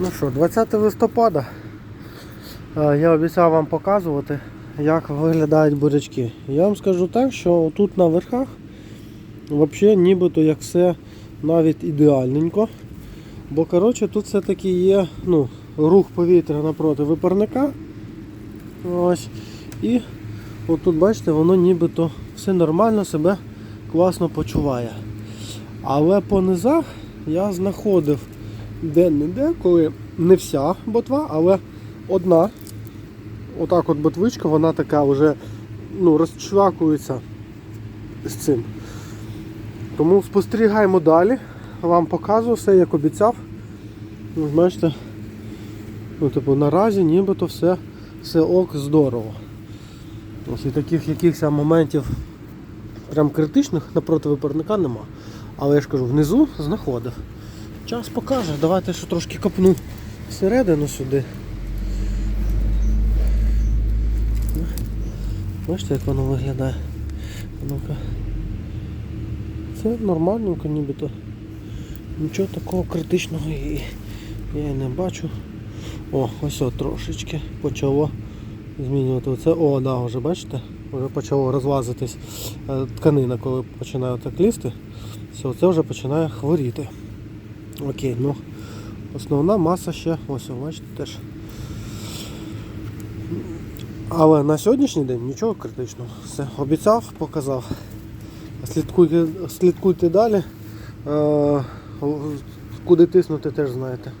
Ну що, 20 листопада. Е, Я обіцяв вам показувати, як виглядають бурячки. Я вам скажу так, що тут на верхах взагалі нібито як все навіть ідеальненько. Бо коротше тут все-таки є ну, рух повітря напроти випарника. Ось. І отут, бачите, воно нібито все нормально себе класно почуває. Але по низах я знаходив де-не-де, коли не вся ботва, але одна. Отак от ботвичка, вона така вже ну, розчвакується з цим. Тому спостерігаємо далі. Вам показую все, як обіцяв. Ось Бачите, ну, типу, наразі нібито все, все ок здорово. Ось і таких якихось моментів прям критичних напроти випарника нема. Але я ж кажу, внизу знаходив. Час покаже. Давайте ще трошки копну всередину сюди. Бачите, як воно виглядає? Ну-ка. Це нормальненько нібито. Нічого такого критичного я і не бачу. О, ось от трошечки почало змінювати. Оце, о, да, вже бачите? Вже почало розлазитись е, тканина, коли починає так лізти. Все, це вже починає хворіти. Окей, ну основна маса ще ось, бачите, теж. Але на сьогоднішній день нічого критичного. Все, обіцяв, показав. Слідкуйте, слідкуйте далі. Е, куди тиснути теж знаєте.